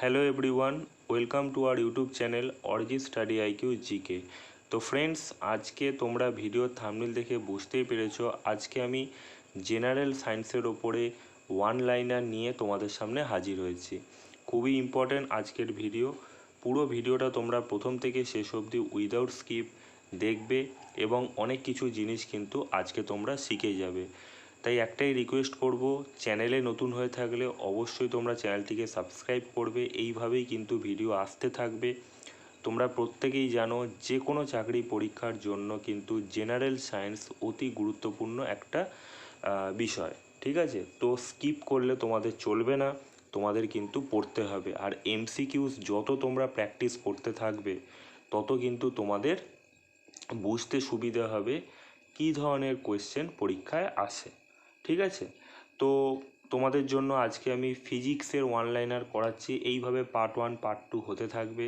Hello everyone welcome to our YouTube channel অরিজি study IQ GK তো friends আজকে তোমরা video থামনিল দেখে বুঝতেই পেরেছ, আজকে আমি জেনারেল সায়েন্সের ওপরে ওয়ান লাইনার নিয়ে তোমাদের সামনে হাজির হয়েছি। খুবই ইম্পর্ট্যান্ট আজকের ভিডিও পুরো ভিডিওটা তোমরা প্রথম থেকে শেষ অবধি উইদাউট স্কিপ দেখবে এবং অনেক কিছু জিনিস কিন্তু আজকে তোমরা শিখে যাবে। তাই একটাই রিকোয়েস্ট করব চ্যানেলে নতুন হয়ে থাকলে অবশ্যই তোমরা চ্যানেলটিকে সাবস্ক্রাইব করবে। এইভাবেই কিন্তু ভিডিও আসতে থাকবে। তোমরা প্রত্যেকেই জানো যে কোনো চাকরি পরীক্ষার জন্য কিন্তু জেনারেল সায়েন্স অতি গুরুত্বপূর্ণ একটা বিষয়, ঠিক আছে? তো স্কিপ করলে তোমাদের চলবে না, তোমাদের কিন্তু পড়তে হবে। আর এমসিকিউস যত তোমরা প্র্যাকটিস করতে থাকবে, তত কিন্তু তোমাদের বুঝতে সুবিধা হবে কী ধরনের কোয়েশ্চেন পরীক্ষায় আসে। ঠিক আছে? তো তোমাদের জন্য আজকে আমি ফিজিক্সের ওয়ান লাইনার করাচ্ছি এইভাবে পার্ট ওয়ান পার্ট টু হতে থাকবে।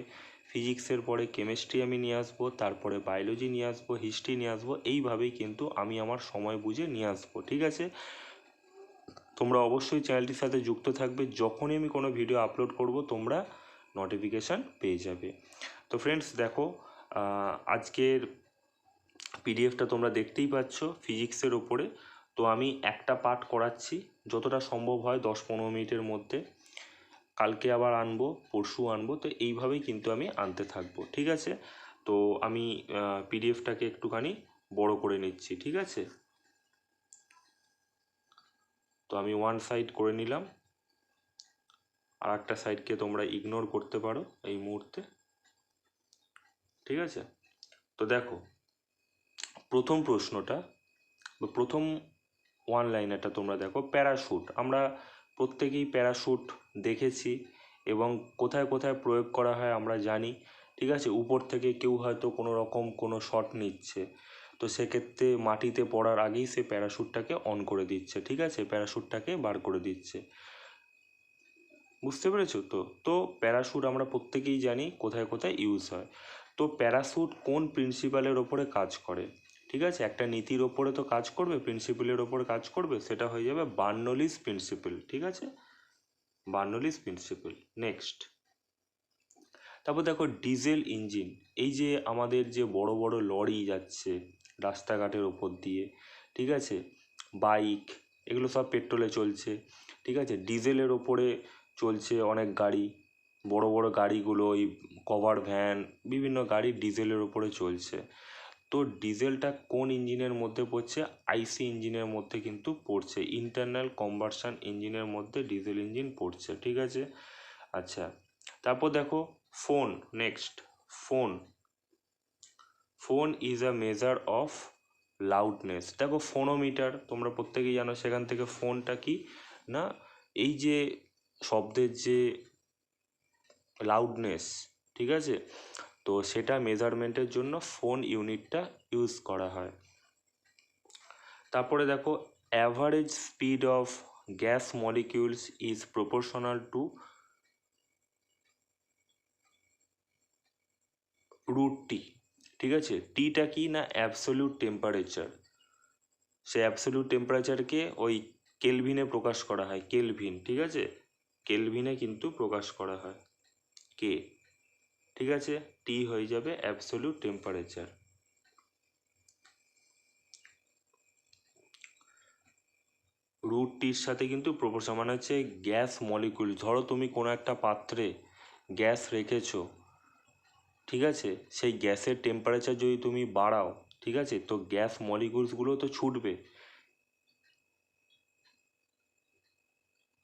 ফিজিক্সের পরে কেমিস্ট্রি আমি নিয়ে আসব, তারপরে বায়োলজি নিয়ে আসব হিস্ট্রি নিয়ে আসব, এইভাবেই কিন্তু আমি আমার সময় বুঝে নিয়ে আসব, ঠিক আছে? তোমরা অবশ্যই চ্যানেলটির সাথে যুক্ত থাকবে। যখনই আমি কোনো ভিডিও আপলোড করব, তোমরা নোটিফিকেশান পেয়ে যাবে। তো ফ্রেন্ডস দেখো আজকের পিডিএফটা তোমরা দেখতেই পাচ্ছ। ফিজিক্সের ওপরে তো আমি একটা পার্ট করাচ্ছি, যতটা সম্ভব হয় দশ পনেরো মিনিটের মধ্যে। কালকে আবার আনব, পরশু আনব, তো এইভাবেই কিন্তু আমি আনতে থাকব, ঠিক আছে? তো আমি পিডিএফটাকে একটুখানি বড় করে নিচ্ছি, ঠিক আছে? তো আমি ওয়ান সাইড করে নিলাম। আর একটা সাইডকে তোমরা ইগনোর করতে পারো এই মুহূর্তে। ঠিক আছে? তো দেখো, প্রথম প্রশ্নটা প্রথম ওয়ান লাইনারটা তোমরা দেখো প্যারাশুট আমরা প্রত্যেকেই প্যারাশুট দেখেছি এবং কোথায় কোথায় প্রয়োগ করা হয় আমরা জানি, ঠিক আছে? উপর থেকে কেউ হয়তো কোনো রকম কোনো শট নিচ্ছে। তো সেক্ষেত্রে মাটিতে পড়ার আগেই সে প্যারাশুটটাকে অন করে দিচ্ছে, ঠিক আছে? প্যারাশুটটাকে বার করে দিচ্ছে। বুঝতে পেরেছ তো? তো প্যারাশুট আমরা প্রত্যেকেই জানি কোথায় কোথায় ইউজ হয়। তো প্যারাশুট কোন প্রিন্সিপালের ওপরে কাজ করে? ঠিক আছে? একটা নীতির ওপরে তো কাজ করবে প্রিন্সিপালের ওপরে কাজ করবে, সেটা হয়ে যাবে বার্নলিস প্রিন্সিপাল ঠিক আছে? বার্নলিস প্রিন্সিপাল নেক্সট তারপর দেখো ডিজেল ইঞ্জিন এই যে আমাদের যে বড় বড় লরি যাচ্ছে রাস্তাঘাটের ওপর দিয়ে, ঠিক আছে? বাইক এগুলো সব পেট্রোলে চলছে, ঠিক আছে? ডিজেলের ওপরে চলছে অনেক গাড়ি, বড় বড় গাড়িগুলো, ওই কভার ভ্যান বিভিন্ন গাড়ি ডিজেলের ওপরে চলছে। তো ডিজেলটা কোন ইঞ্জিনের মধ্যে পড়ছে? আইসি ইঞ্জিনের মধ্যে কিন্তু পড়ছে। ইন্টারনাল কম্বারশন ইঞ্জিনের মধ্যে ডিজেল ইঞ্জিন পড়ছে, ঠিক আছে? আচ্ছা তারপর দেখো, phon, next, phon. Phon is a measure of loudness. দেখো, ফোনোমিটার, তোমরা প্রত্যেকেই জানো সেখান থেকে ফোনটা কি? না, এই যে শব্দের যে লাউডনেস, ঠিক আছে? তো সেটা মেজারমেন্টের জন্য ফোন ইউনিটটা ইউজ করা হয়। তারপরে দেখো average speed of gas molecules is proportional to root T ঠিক আছে? টিটা কি না অ্যাবসলিউট টেম্পারেচার সে অ্যাবসলিউট টেম্পারেচারকে ওই কেলভিনে প্রকাশ করা হয় কেলভিন ঠিক আছে? কেলভিনে কিন্তু প্রকাশ করা হয় কে ঠিক আছে? টি হয়ে যাবে অ্যাবসলিউট টেম্পারেচার রুট টির সাথে কিন্তু প্রপোর্শন মানে হচ্ছে গ্যাস মলিকুল ধরো তুমি কোনো একটা পাত্রে গ্যাস রেখেছো, ঠিক আছে? সেই গ্যাসের টেম্পারেচার যদি তুমি বাড়াও, ঠিক আছে? তো গ্যাস মলিকুলসগুলো তো ছুটবে।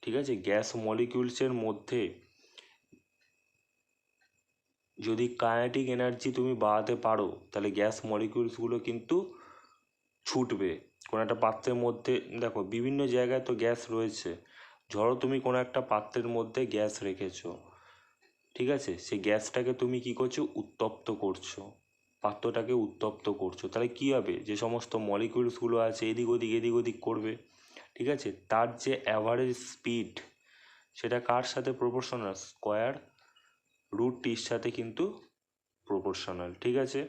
ঠিক আছে? গ্যাস মলিকিউলসের মধ্যে যদি কাইনেটিক এনার্জি তুমি বাড়াতে পারো, তাহলে গ্যাস মলিকিউলসগুলো কিন্তু ছুটবে। কোনো একটা পাত্রের মধ্যে, দেখো বিভিন্ন জায়গায় তো গ্যাস রয়েছে। ধরো তুমি কোনো একটা পাত্রের মধ্যে গ্যাস রেখেছো, ঠিক আছে? সেই গ্যাসটাকে তুমি কি করছ? উত্তপ্ত করছ। পাত্রটাকে উত্তপ্ত করছ। তাহলে কী হবে? যে সমস্ত মলিকিউলসগুলো আছে, এদিক ওদিক এদিক ওদিক করবে, ঠিক আছে? তার যে অ্যাভারেজ স্পিড সেটা কার সাথে প্রপোর্শনাল স্কোয়ার রুট টির সাথে কিন্তু প্রপোর্শনাল ঠিক আছে?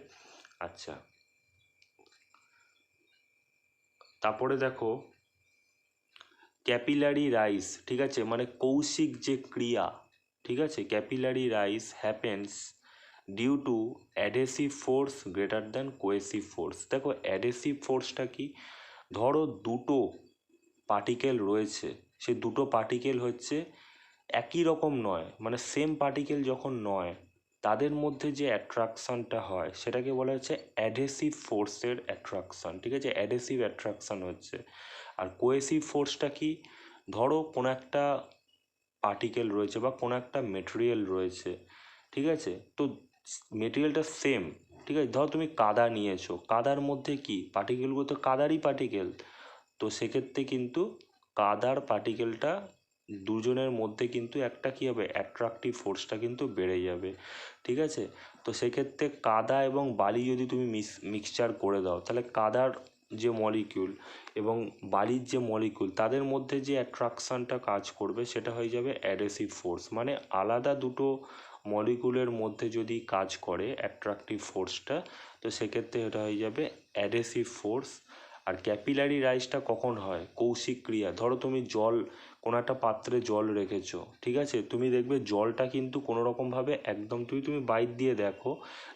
আচ্ছা। তারপরে দেখো ক্যাপিলারি রাইস ঠিক আছে? মানে কৌশিক যে ক্রিয়া, ঠিক আছে? Capillary rise happens due to adhesive force greater than cohesive force দেখো অ্যাডেসিভ ফোর্সটা কি? ধরো দুটো পার্টিকেল রয়েছে। সে দুটো পার্টিকেল হচ্ছে একই রকম নয় মানে সেম পার্টিকেল যখন নয়, তাদের মধ্যে যে অ্যাট্রাকশানটা হয়, সেটাকে বলা হচ্ছে অ্যাডেসিভ ফোর্সের অ্যাট্রাকশান ঠিক আছে? অ্যাডেসিভ অ্যাট্রাকশান হচ্ছে। আর কোয়েসিভ ফোর্সটা কি? ধরো, কোনো একটা পার্টিকেল রয়েছে বা কোনো একটা মেটেরিয়াল রয়েছে, ঠিক আছে? তো মেটেরিয়ালটা সেম ঠিক আছে? ধরো, তুমি কাদা নিয়েছো, কাদার মধ্যে কি? পার্টিকেলগুলো তো কাদারই পার্টিকেল তো সেক্ষেত্রে কিন্তু কাদার পার্টিকেলটা দুজনের মধ্যে কিন্তু একটা কী হবে? অ্যাট্রাক্টিভ ফোর্সটা কিন্তু বেড়ে যাবে। ঠিক আছে? তো সেক্ষেত্রে কাদা এবং বালি যদি তুমি মিক্স মিক্সচার করে দাও, তাহলে কাদার যে মলিকিউল এবং বালির যে মলিকিউল তাদের মধ্যে যে অ্যাট্রাকশানটা কাজ করবে সেটা হয়ে যাবে অ্যাডেসিভ ফোর্স মানে আলাদা দুটো মলিকুলের মধ্যে যদি কাজ করে অ্যাট্রাকটিভ ফোর্সটা তো সেক্ষেত্রে এটা হয়ে যাবে অ্যাডেসিভ ফোর্স আর ক্যাপিলারি রাইসটা কখন হয়? কৌশিক ক্রিয়া। ধরো তুমি জল কোনো একটা পাত্রে জল রেখেছো, ঠিক আছে? তুমি দেখবে জলটা কিন্তু কোনো রকমভাবে একদম তুমি তুমি বাইর দিয়ে দেখো,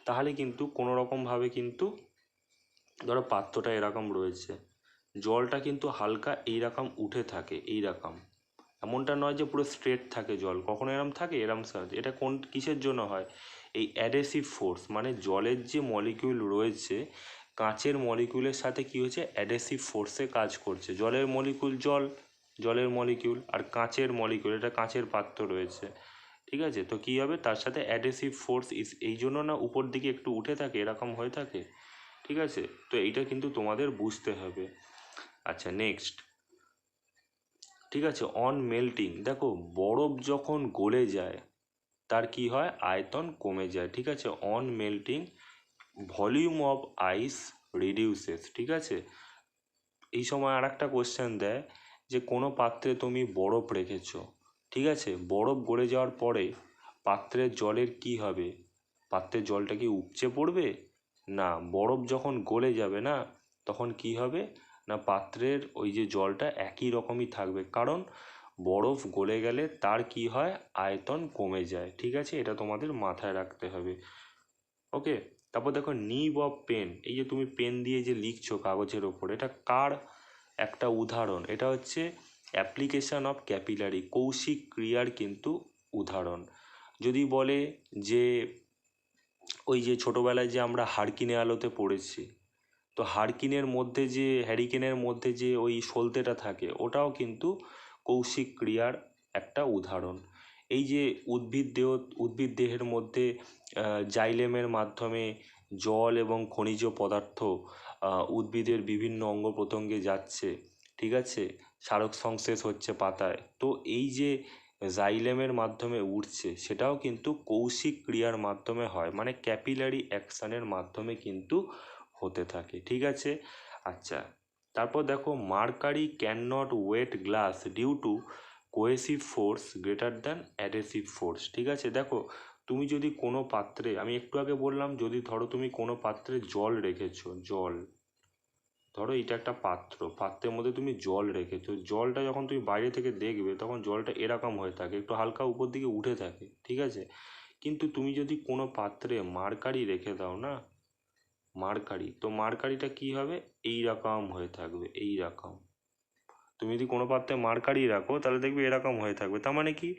তাহলে কিন্তু কোনো রকমভাবে কিন্তু ধরো পাত্রটা এরকম রয়েছে। জলটা কিন্তু হালকা এইরকম উঠে থাকে, এইরকম। এমনটা নয় যে পুরো স্ট্রেট থাকে জল, কখনো এরম থাকে, এরম এটা কোন, কিসের জন্য হয়? এই অ্যাডেসিভ ফোর্স মানে জলের যে মলিকিউল রয়েছে, কাঁচের মলিকিউলের সাথে কী হয়েছে? অ্যাডেসিভ ফোর্সে কাজ করছে। জলের মলিকিউল জল জলের মলিকিউল আর কাঁচের মলিকিউল এটা কাঁচের পাত্র রয়েছে। ঠিক আছে? তো কী হবে? তার সাথে অ্যাডেসিভ ফোর্স ইস এই জন্য না উপর দিকে একটু উঠে থাকে, এরকম হয়ে থাকে। ঠিক আছে? তো এইটা কিন্তু তোমাদের বুঝতে হবে। আচ্ছা নেক্সট ঠিক আছে? অন মেল্টিং দেখো, বরফ যখন গলে যায়, তার কি হয়? আয়তন কমে যায়। ঠিক আছে? On melting volume of ice reduces ঠিক আছে? এই সময় আর একটা কোশ্চেন দেয়। যে কোনো পাত্রে তুমি বরফ রেখেছ, ঠিক আছে? বরফ গলে যাওয়ার পরে পাত্রের জলের কি হবে? পাত্রের জলটা কি উপচে পড়বে? না, বরফ যখন গলে যাবে না, তখন কি হবে? না, পাত্রের ওই যে জলটা একই রকমই থাকবে। কারণ বরফ গলে গেলে তার কি হয়? আয়তন কমে যায়, ঠিক আছে? এটা তোমাদের মাথায় রাখতে হবে। ওকে? তারপর দেখো, নিব অফ পেন। এই যে তুমি পেন দিয়ে যে লিখছো কাগজের ওপর, এটা কার একটা উদাহরণ। এটা হচ্ছে অ্যাপ্লিকেশান অফ ক্যাপিলারি কৌশিক ক্রিয়ার কিন্তু উদাহরণ। যদি বলে যে, ওই যে ছোটোবেলায় যে আমরা হাড়কিনে আলোতে পড়েছি, তো হাড়কিনের মধ্যে যে, হ্যারিকেনের মধ্যে যে ওই সলতেটা থাকে, ওটাও কিন্তু কৌশিক ক্রিয়ার একটা উদাহরণ। এই যে উদ্ভিদ দেহ, উদ্ভিদ দেহের মধ্যে জাইলেমের মাধ্যমে জল এবং খনিজ পদার্থ উদ্ভিদের বিভিন্ন অঙ্গ প্রত্যঙ্গে যাচ্ছে, ঠিক আছে? সালোক সংশ্লেষ হচ্ছে পাতায়। তো এই যে জাইলেমের মাধ্যমে উঠছে, সেটাও কিন্তু কৌশিক ক্রিয়ার মাধ্যমে হয় মানে ক্যাপিলারি অ্যাকশানের মাধ্যমে কিন্তু হতে থাকে, ঠিক আছে? আচ্ছা তারপর দেখো, mercury can not wet glass due to cohesive force greater than adhesive force ঠিক আছে? দেখো তুমি যদি কোনো পাত্রে, আমি একটু আগে বললাম, যদি ধরো তুমি কোনো পাত্রে জল রেখেছো, জল, ধরো এটা একটা পাত্র, পাত্রের মধ্যে তুমি জল রেখেছো, জলটা যখন তুমি বাইরে থেকে দেখবে, তখন জলটা এরকম হয়ে থাকে, একটু হালকা উপর দিকে উঠে থাকে, ঠিক আছে? কিন্তু তুমি যদি কোনো পাত্রে মার্কারি রেখে দাও না, মার্কারি, তো মার্কারিটা কী হবে? এই রকম হয়ে থাকবে এই রকম তুমি যদি কোনো পাত্রে মার্কারি রাখো, তাহলে দেখবে এরকম হয়ে থাকবে, তার মানে কি?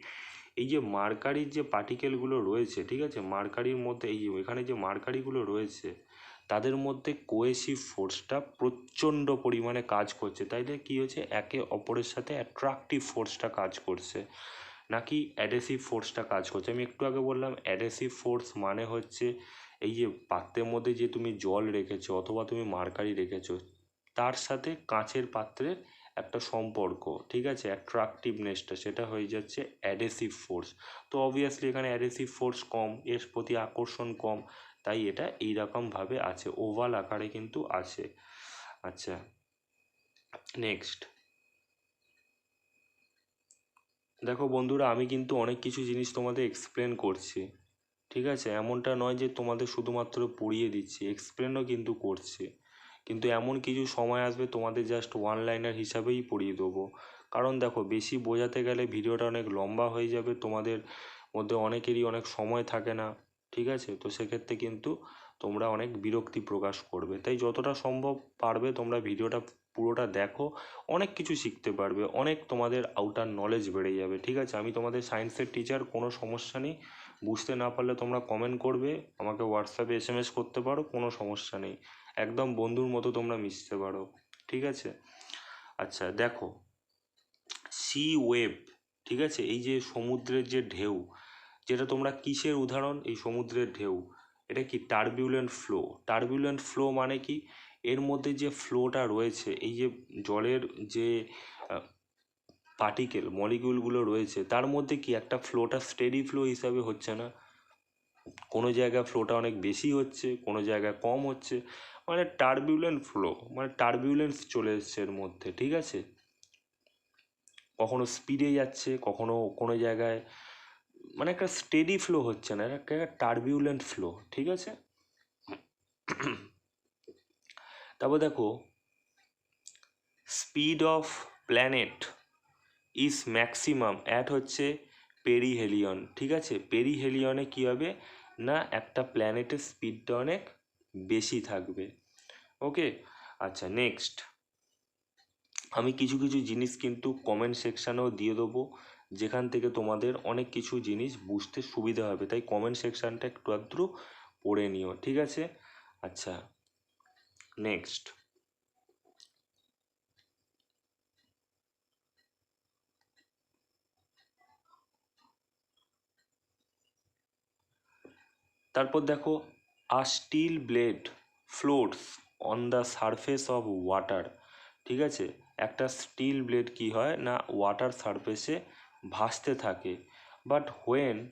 এই যে মার্কারির যে পার্টিকেলগুলো রয়েছে, ঠিক আছে? মার্কারির মধ্যে এই যে এখানে যে মার্কারিগুলো রয়েছে, তাদের মধ্যে কোয়েসিভ ফোর্সটা প্রচণ্ড পরিমাণে কাজ করছে। তাইলে কী হচ্ছে? একে অপরের সাথে অ্যাট্রাকটিভ ফোর্সটা কাজ করছে। নাকি অ্যাডেসিভ ফোর্সটা কাজ করছে? আমি একটু আগে বললাম অ্যাডেসিভ ফোর্স মানে হচ্ছে এই যে পাত্রের মধ্যে যে তুমি জল রেখেছো অথবা তুমি মার্কারি রেখেছো, তার সাথে কাঁচের পাত্রের একটা সম্পর্ক, ঠিক আছে? অ্যাট্রাকটিভনেসটা সেটা হয়ে যাচ্ছে অ্যাডেসিভ ফোর্স তো অবভিয়াসলি এখানে অ্যাডেসিভ ফোর্স কম, এর প্রতি আকর্ষণ কম, তাই এটা এই রকমভাবে আছে ওভাল আকারে কিন্তু আছে। আচ্ছা নেক্সট দেখো বন্ধুরা, আমি কিন্তু অনেক কিছু জিনিস তোমাদের এক্সপ্লেন করছি, ঠিক আছে? এমনটা নয় যে তোমাদের শুধুমাত্র পড়িয়ে দিচ্ছি এক্সপ্লেনও কিন্তু করছি। কিন্তু এমন কিছু সময় আসবে তোমাদের জাস্ট ওয়ান লাইনার হিসাবেই পড়িয়ে দেবো। কারণ দেখো, বেশি বোঝাতে গেলে ভিডিওটা অনেক লম্বা হয়ে যাবে, তোমাদের মধ্যে অনেকেরই অনেক সময় থাকে না, ঠিক আছে? তো সেক্ষেত্রে কিন্তু তোমরা অনেক বিরক্তি প্রকাশ করবে। তাই যতটা সম্ভব পারবে তোমরা ভিডিওটা পুরোটা দেখো, অনেক কিছু শিখতে পারবে, অনেক তোমাদের আউটার নলেজ বেড়ে যাবে, ঠিক আছে? আমি তোমাদের সায়েন্সের টিচার কোনো সমস্যা নেই। বুঝতে না পারলে তোমরা কমেন্ট করবে, আমাকে হোয়াটসঅ্যাপে এস করতে পারো, কোনো সমস্যা নেই। একদম বন্ধুর মতো তোমরা মিশতে পারো, ঠিক আছে? আচ্ছা দেখো সি ওয়েভ ঠিক আছে? এই যে সমুদ্রের যে ঢেউ, যেটা তোমরা কিসের উদাহরণ? এই সমুদ্রের ঢেউ, এটা কি টার্বিউলেন্ট ফ্লো টার্বিউলেন্ট ফ্লো মানে কি? এর মধ্যে যে ফ্লোটা রয়েছে, এই যে জলের যে পার্টিকেল মলিকিউলগুলো রয়েছে, তার মধ্যে কি একটা ফ্লোটা স্টেডি ফ্লো হিসাবে হচ্ছে না? কোনো জায়গায় ফ্লোটা অনেক বেশি হচ্ছে, কোনো জায়গায় কম হচ্ছে মানে টার্বিউলেন্ট ফ্লো মানে টার্বিউলেন্স চলে এসছে এর মধ্যে, ঠিক আছে? কখনো স্পিডে যাচ্ছে, কখনো কোনো জায়গায় মানে একটা স্টেডি ফ্লো হচ্ছে না, একটা টার্বিউলেন্ট ফ্লো ঠিক আছে? তারপর দেখো speed of planet is maximum at হচ্ছে পেরিহেলিয়ন ঠিক আছে? পেরিহেলিয়নে কী হবে? না, একটা প্ল্যানেটের স্পিডটা অনেক বেশি থাকবে। ওকে আচ্ছা নেক্সট আমি কিছু কিছু জিনিস কিন্তু কমেন্ট সেকশানেও দিয়ে দেবো, যেখান থেকে তোমাদের অনেক কিছু জিনিস বুঝতে সুবিধা হবে। তাই কমেন্ট সেকশানটা একটু আধটু পড়ে নিও, ঠিক আছে? আচ্ছা নেক্সট তারপর দেখো a steel blade floats on the surface of water. ঠিক আছে? একটা স্টিল ব্লেড কি হয় না, ওয়াটার সারফেসে ভাসতে থাকে। But when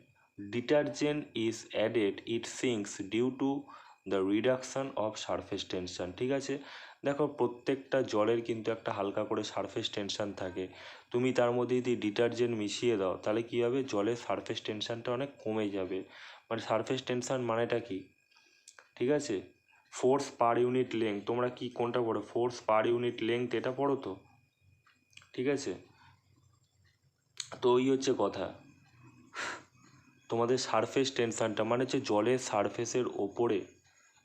detergent is added, it sinks due to the reduction of surface tension. ঠিক আছে? দেখো, প্রত্যেকটা জলের কিন্তু একটা হালকা করে সারফেস টেনশন থাকে। তুমি তার মধ্যে যদি ডিটারজেন্ট মিশিয়ে দাও, তাহলে কী হবে? জলের সারফেস টেনশানটা অনেক কমে যাবে। মানে সারফেস টেনশন মানেটা কি? ঠিক আছে? ফোর্স পার ইউনিট লেংথ তোমরা কি কোনটা পড়ো? ফোর্স পার ইউনিট লেংথ এটা পড়ো তো? ঠিক আছে? তো ওই হচ্ছে কথা। তোমাদের সারফেস টেনশানটা মানে হচ্ছে জলের সারফেসের ওপরে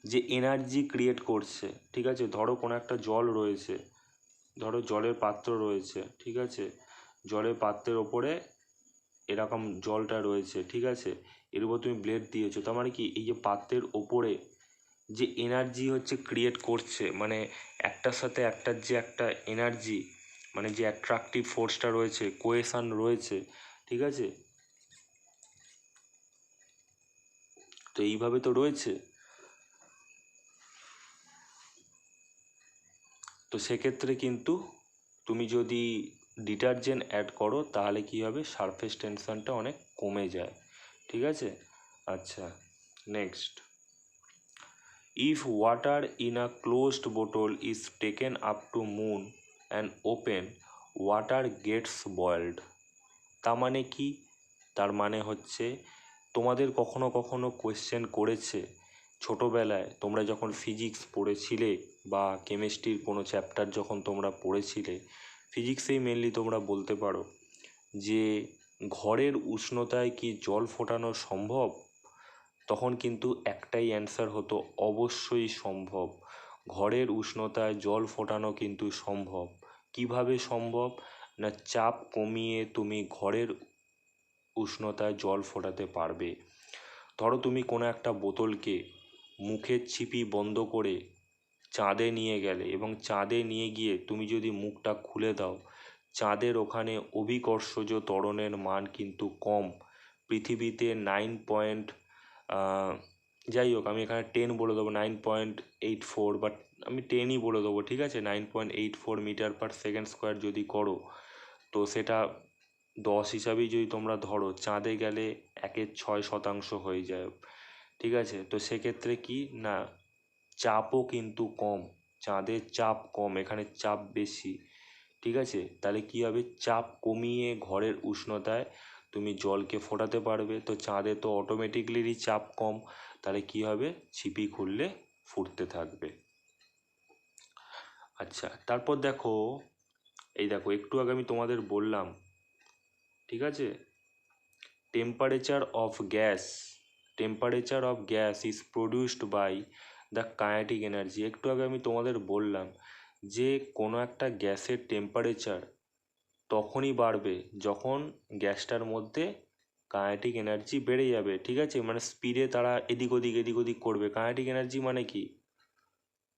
যে এনার্জি ক্রিয়েট করছে, ঠিক আছে? ধরো কোনো একটা জল রয়েছে, ধরো জলের পাত্র রয়েছে, ঠিক আছে? জলের পাত্রের ওপরে এরকম জলটা রয়েছে, ঠিক আছে? এর উপর তুমি ব্লেড দিয়েছ, তার মানে কি? এই যে পাত্রের ওপরে যে এনার্জি হচ্ছে ক্রিয়েট করছে মানে একটার সাথে একটার যে একটা এনার্জি মানে যে অ্যাট্রাকটিভ ফোর্সটা রয়েছে কোয়েশান রয়েছে, ঠিক আছে? তো এইভাবে তো রয়েছে। তো সেক্ষেত্রে কিন্তু তুমি যদি ডিটারজেন্ট অ্যাড করো, তাহলে কী হবে? সারফেস টেনশনটা অনেক কমে যায়, ঠিক আছে? আচ্ছা next if water in a closed bottle is taken up to moon and open water gets boiled তার মানে কি? তার মানে হচ্ছে, তোমাদের কখনো কখনো কোয়েশ্চেন করেছে, ছোটোবেলায় তোমরা যখন ফিজিক্স পড়েছিলে বা কেমিস্ট্রির কোনো চ্যাপ্টার যখন তোমরা পড়েছিলে ফিজিক্সেই মেনলি তোমরা বলতে পারো যে, ঘরের উষ্ণতায় কি জল ফোটানো সম্ভব? তখন কিন্তু একটাই অ্যান্সার হতো, অবশ্যই সম্ভব। ঘরের উষ্ণতায় জল ফোটানো কিন্তু সম্ভব। কীভাবে সম্ভব? না, চাপ কমিয়ে তুমি ঘরের উষ্ণতায় জল ফোটাতে পারবে। ধরো তুমি কোনো একটা বোতলকে মুখের ছিপি বন্ধ করে চাঁদে নিয়ে গেলে এবং চাঁদে নিয়ে গিয়ে তুমি যদি মুখটা খুলে দাও, চাঁদের ওখানে অভিকর্ষজ ত্বরণের মান কিন্তু কম। পৃথিবীতে নাইন পয়েন্ট যাই হোক, আমি এখানে টেন বলে দেবো nine point eight four but আমি টেনই বলে দেবো, ঠিক আছে? Nine point eight four metre per second square যদি করো, তো সেটা দশ হিসাবেই যদি তোমরা ধরো, চাঁদে গেলে একের ছয় শতাংশ হয়ে যায়, ঠিক আছে? তো সেক্ষেত্রে কি? না, চাপও কিন্তু কম, চাঁদের চাপ কম, এখানে চাপ বেশি, ঠিক আছে? তাহলে কী হবে? চাপ কমিয়ে ঘরের উষ্ণতায় তুমি জলকে ফোটাতে পারবে, তো চাঁদে তো অটোমেটিকলি চাপ কম। তাহলে কী হবে? ছিপি খুললে ফুটতে থাকবে। আচ্ছা তারপর দেখো, এই দেখো, একটু আগে আমি তোমাদের বললাম, ঠিক আছে? Temperature of gas temperature of gas is produced by the kinetic energy একটু আগে আমি তোমাদের বললাম যে কোনো একটা গ্যাসের টেম্পারেচার তখনই বাড়বে যখন গ্যাসটার মধ্যে কাইনেটিক এনার্জি বেড়ে যাবে, ঠিক আছে? মানে স্পিডে তারা এদিক ওদিক এদিক ওদিক করবে। কাইনেটিক এনার্জি মানে কি?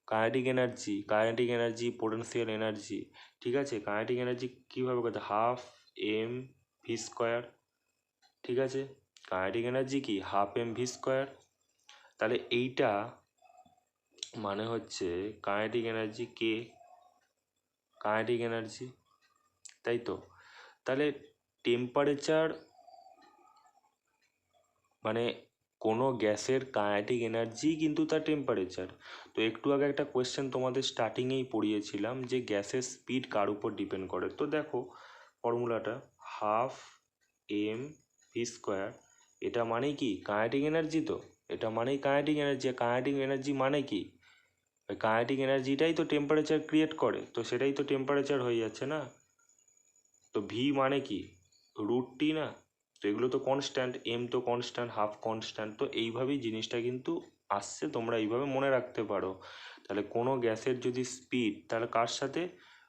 Kinetic energy kinetic energy potential energy ঠিক আছে? কাইনেটিক এনার্জি কীভাবে করতে হাফ এম ভি স্কোয়ার ঠিক আছে? কাইনেটিক এনার্জি কি? হাফ এম ভি স্কোয়ার তাহলে এইটা মানে হচ্ছে কাইনেটিক এনার্জি কে? কাইনেটিক এনার্জি তাই তো? তাহলে টেম্পারেচার মানে কোনো গ্যাসের কাইনেটিক এনার্জি কিন্তু তার টেম্পারেচার তো একটু আগে একটা কোয়েশ্চেন তোমাদের স্টার্টিংয়েই পড়িয়েছিলাম যে গ্যাসের স্পিড কার উপর ডিপেন্ড করে? তো দেখো ফর্মুলাটা হাফ এম ভি স্কোয়ার এটা মানে কি? কাইনেটিক এনার্জি তো? এটা মানেই কাইনেটিক এনার্জি কাইনেটিক এনার্জি মানে কি? ওই এনার্জিটাই তো টেম্পারেচার ক্রিয়েট করে, তো সেটাই তো টেম্পারেচার হয়ে যাচ্ছে না? তো ভি মানে কি? রুট টি না? তো এগুলো তো কনস্ট্যান্ট এম তো কনস্ট্যান্ট হাফ কনস্ট্যান্ট তো এইভাবেই জিনিসটা কিন্তু আসছে, তোমরা এইভাবে মনে রাখতে পারো। তাহলে কোনো গ্যাসের যদি স্পিড তাহলে কার সাথে?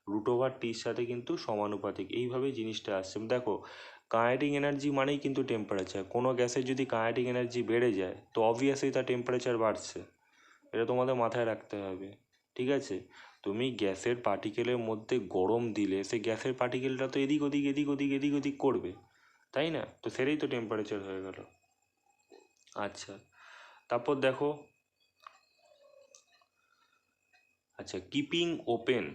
রুট ওভার টির সাথে কিন্তু সমানুপাতিক, এইভাবেই জিনিসটা আসছে। দেখো কাইনেটিক এনার্জি মানেই কিন্তু টেম্পারেচার কোনো গ্যাসের যদি কাইনেটিক এনার্জি বেড়ে যায়, তো অবভিয়াসলি তার টেম্পারেচার বাড়ছে। এটা তোমাদের মাথায় রাখতে হবে, ঠিক আছে? তুমি গ্যাসের পার্টিকেলের মধ্যে গরম দিলে সে গ্যাসের পার্টিকেলটা তো এদিক ওদিক এদিক ওদিক এদিক ওদিক করবে, তাই না? তো সেটাই তো টেম্পারেচার হয়ে গেল। আচ্ছা তারপর দেখো আচ্ছা keeping open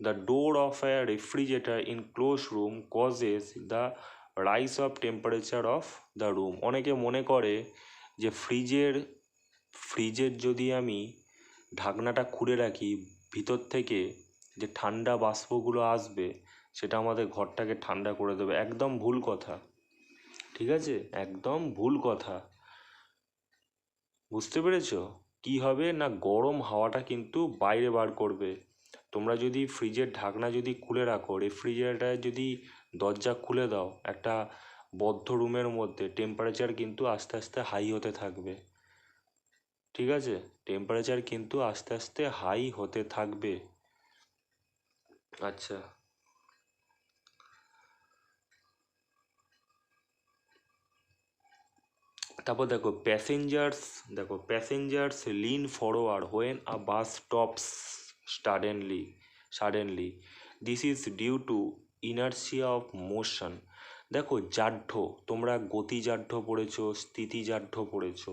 the door of a refrigerator in close room causes the rise of temperature of the room অনেকে মনে করে যে ফ্রিজের ফ্রিজের যদি আমি ঢাকনাটা খুলে রাখি ভিতর থেকে যে ঠান্ডা বাষ্পগুলো আসবে, সেটা আমাদের ঘরটাকে ঠান্ডা করে দেবে। একদম ভুল কথা। ঠিক আছে? একদম ভুল কথা। বুঝতে পেরেছ? কি হবে না গরম হাওয়াটা কিন্তু বাইরে বার করবে। তোমরা যদি ফ্রিজের ঢাকনা যদি খুলে রাখো, রেফ্রিজারেটার যদি দরজা খুলে দাও, একটা বদ্ধ রুমের মধ্যে টেম্পারেচার কিন্তু আস্তে আস্তে হাই হতে থাকবে। ঠিক আছে? টেম্পারেচার কিন্তু আস্তে আস্তে হাই হতে থাকবে। আচ্ছা। তারপর দেখো প্যাসেঞ্জার্স দেখো passengers lean forward when a bus stops suddenly suddenly this is due to inertia of motion দেখো জাঢ্য তোমরা গতিজাঢ্য পড়েছো স্থিতিজাঢ্য পড়েছো,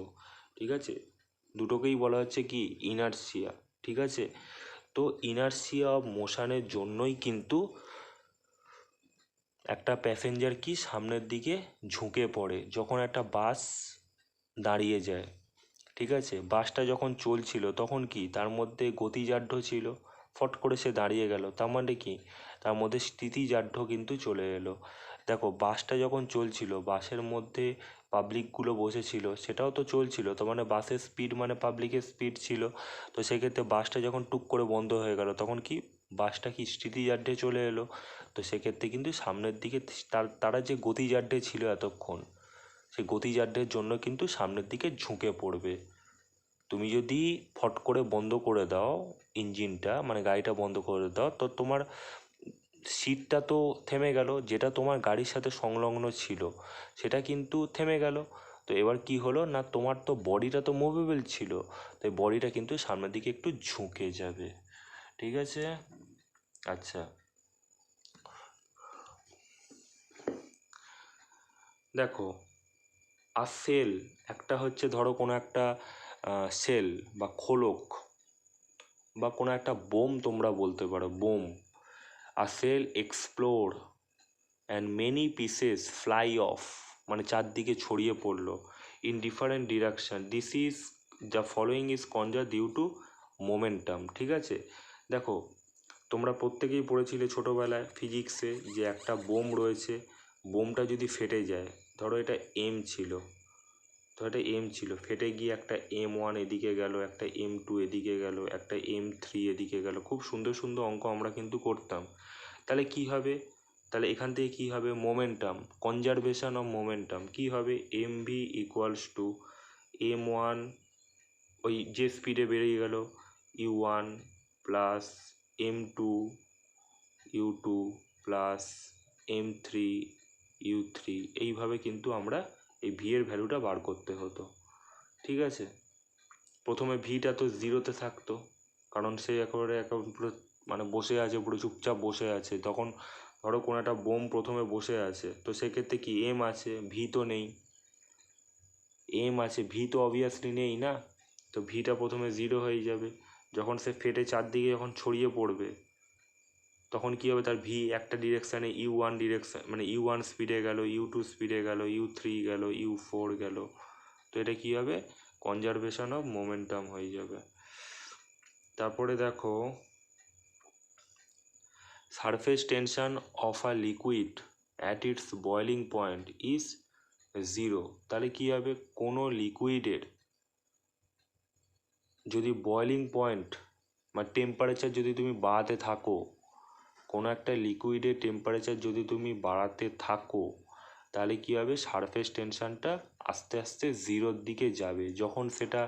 ঠিক আছে? দুটোকেই বলা হচ্ছে কি ইনার্সিয়া ঠিক আছে? তো ইনার্সিয়া অফ মোশনের জন্যই কিন্তু একটা প্যাসেঞ্জার কি সামনের দিকে ঝুঁকে পড়ে যখন একটা বাস দাঁড়িয়ে যায়, ঠিক আছে? বাসটা যখন চলছিল তখন কি তার মধ্যে গতিজাঢ্য ছিল, ফট করে সে দাঁড়িয়ে গেল, তার মানে কি? তার মধ্যে স্থিতিজাঢ্য কিন্তু চলে এলো। দেখো বাসটা যখন চলছিল বাসের মধ্যে পাবলিকগুলো বসেছিল, সেটাও তো চলছিল। তো মানে বাসের স্পিড মানে পাবলিকের স্পিড ছিল। তো সেক্ষেত্রে বাসটা যখন টুক করে বন্ধ হয়ে গেল, তখন কি বাসটা কি স্থিতিজাড্যে চলে এলো? তো সেক্ষেত্রে কিন্তু সামনের দিকে তার, তারা যে গতিজাড্যে ছিল এতক্ষণ সেই গতিজাড্যের জন্য কিন্তু সামনের দিকে ঝুঁকে পড়বে। তুমি যদি ফট করে বন্ধ করে দাও ইঞ্জিনটা মানে গাড়িটা বন্ধ করে দাও, তো তোমার সিটটা তো থেমে গেল, যেটা তোমার গাড়ির সাথে সংলগ্ন ছিল, সেটা কিন্তু থেমে গেল। তো এবার কি হলো? না, তোমার তো বডিটা তো মুভেবল ছিল তাই বডিটা কিন্তু সামনের দিকে একটু ঝুঁকে যাবে। ঠিক আছে? আচ্ছা। দেখো, আর সেল একটা হচ্ছে ধরো কোনো একটা সেল বা খোলক বা কোনো একটা বোম তোমরা বলতে পারো, bomb. A shell explore and many pieces fly off মানে চারদিকে ছড়িয়ে পড়ল in different direction this is the following is কনজা due to momentum ঠিক আছে? দেখো, তোমরা প্রত্যেকেই পড়েছিলে ছোটোবেলায় ফিজিক্সে যে একটা বোম রয়েছে, বোমটা যদি ফেটে যায়, ধরো এটা এম ছিল তো একটা এম ছিল। ফেটে গিয়ে একটা এম ওয়ান এদিকে গেল, একটা এম টু এদিকে গেল, একটা এম থ্রি এদিকে গেল। খুব সুন্দর সুন্দর অঙ্ক আমরা কিন্তু করতাম। তাহলে কি হবে? তাহলে এখান থেকে কী হবে? মোমেন্টাম কনজারভেশন অফ মোমেন্টাম কী হবে? M V equals to M one ওই যে স্পিডে বেরিয়ে গেল U one plus M two U two plus M three U three এইভাবে কিন্তু আমরা এই ভি এর ভ্যালুটা বার করতে হতো। ঠিক আছে? প্রথমে ভিটা তো জিরোতে থাকতো, কারণ সে একেবারে একেবারে পুরো মানে বসে আছে, পুরো চুপচাপ বসে আছে। তখন ধরো কোনো একটা বোম প্রথমে বসে আছে, তো সেক্ষেত্রে কি এম আছে? ভি তো নেই। এম আছে ভি তো অবভিয়াসলি নেই না? তো ভিটা প্রথমে জিরো হয়ে যাবে। যখন সে ফেটে চারদিকে যখন ছড়িয়ে পড়বে তখন কী হবে? তার ভি একটা ডিরেকশানে ইউ ওয়ান ডিরেকশান মানে ইউ ওয়ান স্পিডে গেল ইউ টু স্পিডে গেল ইউ থ্রি গেল ইউ ফোর গেল। তো এটা কী হবে? কনজারভেশন অফ মোমেন্টাম হয়ে যাবে। তারপরে দেখো surface tension of a liquid at its boiling point is zero তাহলে কী হবে? কোনো লিকুইডের যদি বয়লিং পয়েন্ট বা টেম্পারেচার যদি তুমি বাড়াতে থাকো কোনো একটা লিকুইডের টেম্পারেচার যদি তুমি বাড়াতে থাকো, তাহলে কী হবে? সারফেস টেনশানটা আস্তে আস্তে জিরোর দিকে যাবে। যখন সেটা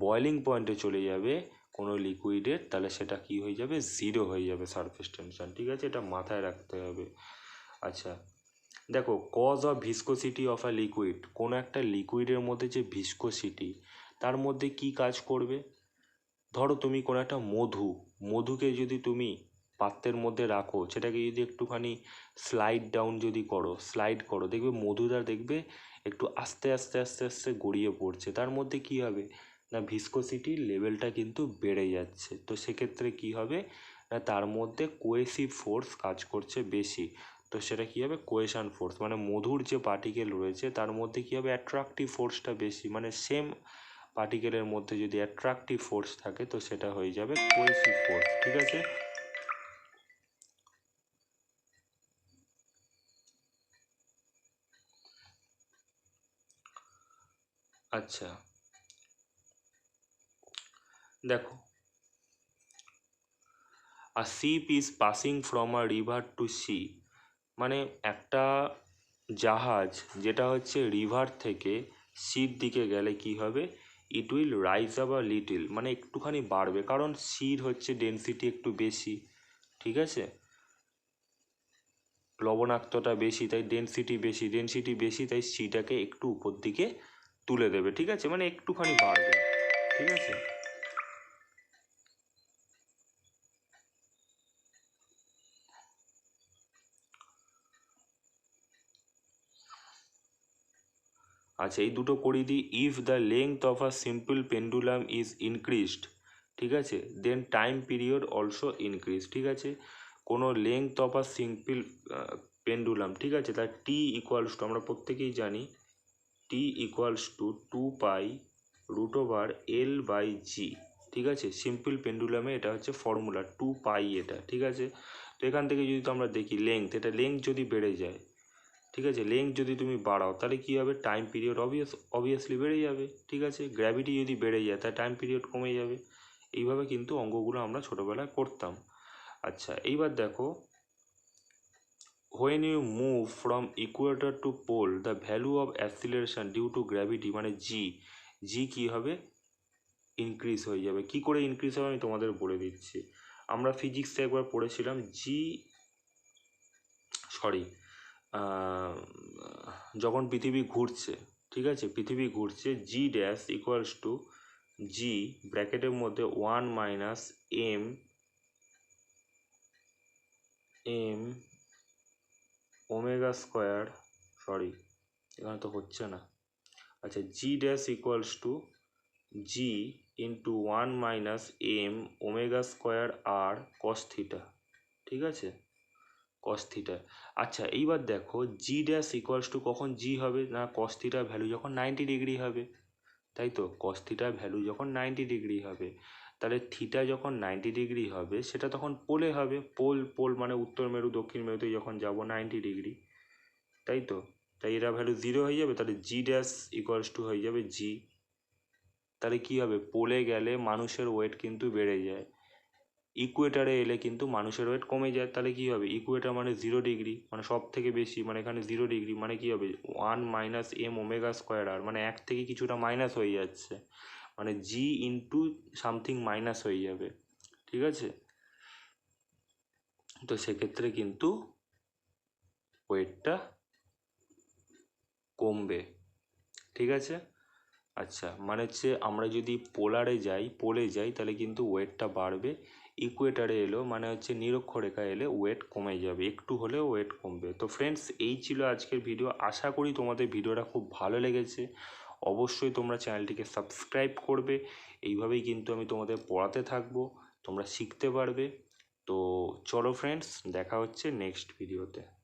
বয়লিং পয়েন্টে চলে যাবে কোনো লিকুইডের তাহলে সেটা কি হয়ে যাবে? জিরো হয়ে যাবে সারফেস টেনশান ঠিক আছে? এটা মাথায় রাখতে হবে। আচ্ছা দেখো cause of viscosity of a liquid কোনো একটা লিকুইডের মধ্যে যে ভিসকোসিটি তার মধ্যে কি কাজ করবে? ধরো তুমি কোনো একটা মধু, মধুকে যদি তুমি পাত্রের মধ্যে রাখো। সেটাকে যদি একটুখানি স্লাইড ডাউন যদি করো স্লাইড করো, দেখবে মধুটা দেখবে একটু আস্তে আস্তে আস্তে আস্তে গড়িয়ে পড়ছে। তার মধ্যে কি হবে? না ভিসকোসিটির লেভেলটা কিন্তু বেড়ে যাচ্ছে। তো সেক্ষেত্রে কি হবে? না, তার মধ্যে কোয়েসিভ ফোর্স কাজ করছে বেশি। তো সেটা কী হবে? কোয়েশান ফোর্স মানে মধুর যে পার্টিকেল রয়েছে, তার মধ্যে কী হবে? অ্যাট্রাকটিভ ফোর্সটা বেশি। মানে সেম পার্টিকেলের মধ্যে যদি অ্যাট্রাকটিভ ফোর্স থাকে, তো সেটা হয়ে যাবে কোয়েসিভ ফোর্স ঠিক আছে? আচ্ছা। দেখো। A ship is passing from a river to sea মানে একটা জাহাজ যেটা হচ্ছে রিভার থেকে সির দিকে গেলে কি হবে? It will rise up a little মানে একটুখানি বাড়বে। কারণ সির হচ্ছে ডেনসিটি একটু বেশি। ঠিক আছে? লবণাক্তটা বেশি, তাই ডেনসিটি বেশি। ডেনসিটি বেশি, তাই সিটাকে একটু উপর দিকে তুলে দেবে, ঠিক আছে? মানে একটুখানি বাড়বে, ঠিক আছে? আচ্ছা এই দুটো করিয়ে দিই। If the length of a simple pendulum is increased ঠিক আছে? Then time period also increase ঠিক আছে? কোনো length of a simple pendulum ঠিক আছে? তার টি ইকুয়ালস টু আমরা প্রত্যেকেই জানি T equals to two pi root over L by G ঠিক আছে? সিম্পল পেন্ডুলামে এটা হচ্ছে ফর্মুলা টু পাই এটা, ঠিক আছে? তো এখান থেকে যদি তো আমরা দেখি লেংথ এটা লেংথ যদি বেড়ে যায়, ঠিক আছে? লেংথ যদি তুমি বাড়াও, তাহলে কী হবে? টাইম পিরিয়ড অবভিয়াস অবভিয়াসলি বেড়ে যাবে, ঠিক আছে? গ্র্যাভিটি যদি বেড়ে যায়, তাহলে টাইম পিরিয়ড কমে যাবে। এইভাবে কিন্তু অঙ্কগুলো আমরা ছোটোবেলায় করতাম। আচ্ছা এইবার দেখো when you move from equator to pole the value of acceleration due to gravity মানে জি জি কী হবে? ইনক্রিজ হয়ে যাবে। কি করে ইনক্রিজ হবে আমি তোমাদের বলে দিচ্ছি। আমরা ফিজিক্সে একবার পড়েছিলাম জি সরি যখন পৃথিবী ঘুরছে, ঠিক আছে? পৃথিবী ঘুরছে G dash equals to G ব্র্যাকেটের মধ্যে one minus M M omega square sorry এখানে তো হচ্ছে না। আচ্ছা G dash equals to G into one minus M omega square R cos theta ঠিক আছে? কস থিটা আচ্ছা এইবার দেখো জি ড্যাশ ইকুয়ালস টু কখন জি হবে না কস থিটার ভ্যালু যখন নাইনটি ডিগ্রি হবে, তাই তো? কস থিটার ভ্যালু যখন নাইনটি ডিগ্রি হবে। তাহলে থিটা যখন নাইনটি ডিগ্রি হবে, সেটা তখন পোলে হবে। পোল পোল মানে উত্তর মেরু, দক্ষিণ মেরুতে যখন যাব নাইনটি ডিগ্রি তাই তো? তাই এরা ভ্যালু জিরো হয়ে যাবে, তাহলে জি ড্যাশ ইকুয়ালস টু হয়ে যাবে জি তাহলে কী হবে? পোলে গেলে মানুষের ওয়েট কিন্তু বেড়ে যায়। ইকুয়েটারে এলে কিন্তু মানুষের ওয়েট কমে যায়। তাহলে কী হবে? ইকুয়েটার মানে জিরো ডিগ্রি মানে সব থেকে বেশি মানে এখানে জিরো ডিগ্রি মানে কী হবে? One minus M omega square R মানে এক থেকে কিছুটা মাইনাস হয়ে যাচ্ছে। মানে জি ইন্টু সামথিং মাইনাস হয়ে যাবে, ঠিক আছে? তো সেক্ষেত্রে কিন্তু ওয়েটটা কমবে, ঠিক আছে? আচ্ছা মানে হচ্ছে আমরা যদি পোলারে যাই, পোলে যাই, তাহলে কিন্তু ওয়েটটা বাড়বে ইকুয়েটারে এলো মানে হচ্ছে নিরক্ষরেখা এলে ওয়েট কমে যাবে, একটু হলেও ওয়েট কমবে। তো ফ্রেন্ডস এই ছিল আজকের ভিডিও আশা করি তোমাদের ভিডিওটা খুব ভালো লেগেছে। অবশ্যই তোমরা চ্যানেলটিকে সাবস্ক্রাইব করবে। এইভাবেই কিন্তু আমি তোমাদের পড়াতে থাকব, তোমরা শিখতে পারবে। তো চলো ফ্রেন্ডস দেখা হচ্ছে নেক্সট ভিডিওতে